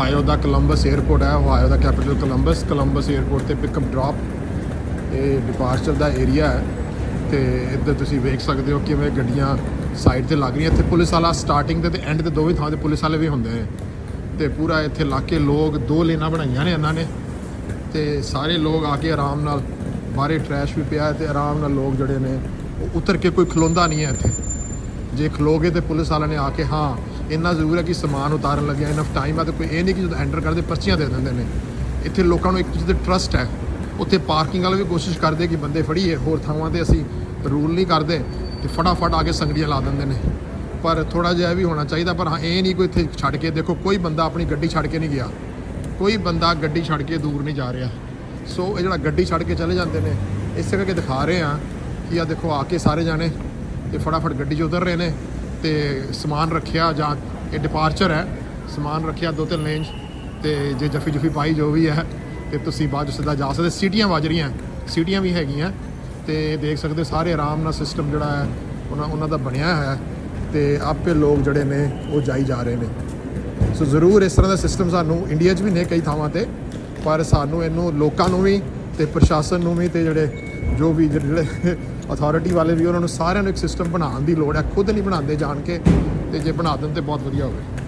ਓਹਾਇਓ ਦਾ Columbus airport ਹੈ। Ohio ਦਾ capital Columbus Columbus airport ਤੇ ਪਿਕਅਪ ਡ੍ਰੌਪ ਇਹ ਡਿਪਾਰਚਰ ਦਾ ਏਰੀਆ ਹੈ। ਤੇ ਇੱਧਰ ਤੁਸੀਂ ਵੇਖ ਸਕਦੇ ਹੋ ਕਿਵੇਂ ਗੱਡੀਆਂ ਸਾਈਡ ਤੇ ਲੱਗ ਰਹੀਆਂ। ਇੱਥੇ ਪੁਲਿਸ ਵਾਲਾ ਸਟਾਰਟਿੰਗ ਤੇ ਤੇ ਐਂਡ ਤੇ ਦੋਵੇਂ ਥਾਂ ਤੇ ਪੁਲਿਸ ਵਾਲੇ ਵੀ ਹੁੰਦੇ ਨੇ। ਤੇ ਪੂਰਾ ਇੱਥੇ ਇਲਾਕੇ ਲੋਕ ਦੋ ਲੇਨਾਂ ਬਣਾਈਆਂ ਨੇ ਇਹਨਾਂ ਨੇ। ਤੇ ਸਾਰੇ ਲੋਕ ਆ ਕੇ ਆਰਾਮ ਨਾਲ ਬਾਹਰੇ ਟਰੈਸ਼ ਵੀ ਪਿਆ ਹੈ ਤੇ ਆਰਾਮ ਨਾਲ ਲੋਕ ਜਿਹੜੇ ਨੇ ਉਹ ਉਤਰ ਕੇ ਕੋਈ ਖਲੋਂਦਾ ਨਹੀਂ ਹੈ ਇੱਥੇ। ਜੇ ਖਲੋਗੇ ਤੇ ਪੁਲਿਸ ਵਾਲਿਆਂ ਨੇ ਆ ਕੇ, ਹਾਂ ਇੰਨਾ ਜ਼ਰੂਰ ਹੈ ਕਿ ਸਮਾਨ ਉਤਾਰਨ ਲੱਗਿਆ ਇਨਫ ਟਾਈਮ ਹੈ ਤੇ ਕੋਈ ਇਹ ਨਹੀਂ ਕਿ ਜਦੋਂ ਐਂਟਰ ਕਰਦੇ ਪਰਚੀਆਂ ਦੇ ਦਿੰਦੇ ਨੇ। ਇੱਥੇ ਲੋਕਾਂ ਨੂੰ ਇੱਕ ਚੀਜ਼ ਤੇ ਟਰਸਟ ਹੈ। ਉੱਥੇ ਪਾਰਕਿੰਗ ਵਾਲੇ ਵੀ ਕੋਸ਼ਿਸ਼ ਕਰਦੇ ਕਿ ਬੰਦੇ ਫੜੀਏ, ਹੋਰ ਥਾਵਾਂ ਤੇ ਅਸੀਂ ਰੂਲ ਨਹੀਂ ਕਰਦੇ ਤੇ ਫਟਾਫਟ ਆ ਕੇ ਸੰਗੜੀਆਂ ਲਾ ਦਿੰਦੇ ਨੇ। ਪਰ ਥੋੜਾ ਜਿਹਾ ਇਹ ਵੀ ਹੋਣਾ ਚਾਹੀਦਾ, ਪਰ ਹਾਂ, ਇਹ ਨਹੀਂ ਕੋਈ ਇੱਥੇ ਛੱਡ ਕੇ, ਦੇਖੋ, ਕੋਈ ਬੰਦਾ ਆਪਣੀ ਗੱਡੀ ਛੱਡ ਕੇ ਨਹੀਂ ਗਿਆ। ਕੋਈ ਬੰਦਾ ਗੱਡੀ ਛੱਡ ਕੇ ਦੂਰ ਨਹੀਂ ਜਾ ਰਿਹਾ। ਸੋ ਇਹ ਜਿਹੜਾ ਗੱਡੀ ਛੱਡ ਕੇ ਚਲੇ ਜਾਂਦੇ ਨੇ, ਇਸੇ ਕਰਕੇ ਦਿਖਾ ਰਹੇ ਆ ਕਿ ਆ ਦੇਖੋ, ਆ ਕੇ ਸਾਰੇ ਜਾਣੇ ਤੇ ਫਟਾਫਟ ਗੱਡੀ 'ਚ ਉਤਰ ਰਹੇ ਨੇ। ਤੇ ਸਮਾਨ ਰੱਖਿਆ ਜਾਂ ਇਹ ਡਿਪਾਰਚਰ ਹੈ। ਸਮਾਨ ਰੱਖਿਆ ਦੋ ਤਿੰਨ ਲੇਨ 'ਚ ਤੇ ਜੇ ਜਫੀ ਜਫੀ ਪਾਈ ਜੋ ਵੀ ਹੈ, ਤੇ ਤੁਸੀਂ ਬਾਅਦ 'ਚ ਸਿੱਧਾ ਜਾ ਸਕਦੇ ਸੀਟੀਆਂ ਵੱਜ ਰਹੀਆਂ, ਸੀਟੀਆਂ ਵੀ ਹੈਗੀਆਂ। ਤੇ ਦੇਖ ਸਕਦੇ ਸਾਰੇ ਆਰਾਮ ਨਾਲ ਸਿਸਟਮ ਜਿਹੜਾ ਹੈ, ਉਹਨਾਂ ਉਹਨਾਂ ਦਾ ਬਣਿਆ ਹੈ। ਤੇ ਆਪੇ ਲੋਕ ਜਿਹੜੇ ਨੇ, ਉਹ ਜਾਈ ਜਾ ਰਹੇ ਨੇ। ਸੋ ਜ਼ਰੂਰ ਇਸ ਤਰ੍ਹਾਂ ਦਾ ਸਿਸਟਮ ਸਾਨੂੰ ਇੰਡੀਆ 'ਚ ਵੀ ਨੇ ਕਈ ਥਾਵਾਂ ਤੇ, ਪਰ ਸਾਨੂੰ ਇਹਨੂੰ ਲੋਕਾਂ ਨੂੰ ਵੀ ਤੇ ਪ੍ਰਸ਼ਾਸਨ ਨੂੰ ਵੀ ਤੇ ਜਿਹੜੇ ਜੋ ਵੀ ਜਿਹੜੇ ਅਥਾਰਟੀ ਵਾਲੇ ਵੀ, ਉਹਨਾਂ ਨੂੰ ਸਾਰਿਆਂ ਨੂੰ ਇੱਕ ਸਿਸਟਮ ਬਣਾਉਣ ਦੀ ਲੋੜ ਹੈ, ਖੁਦ ਨਹੀਂ ਬਣਾਉਂਦੇ ਜਾਣ ਕੇ, ਤੇ ਜੇ ਬਣਾ ਦੇਣ ਤੇ ਬਹੁਤ ਵਧੀਆ ਹੋਵੇ।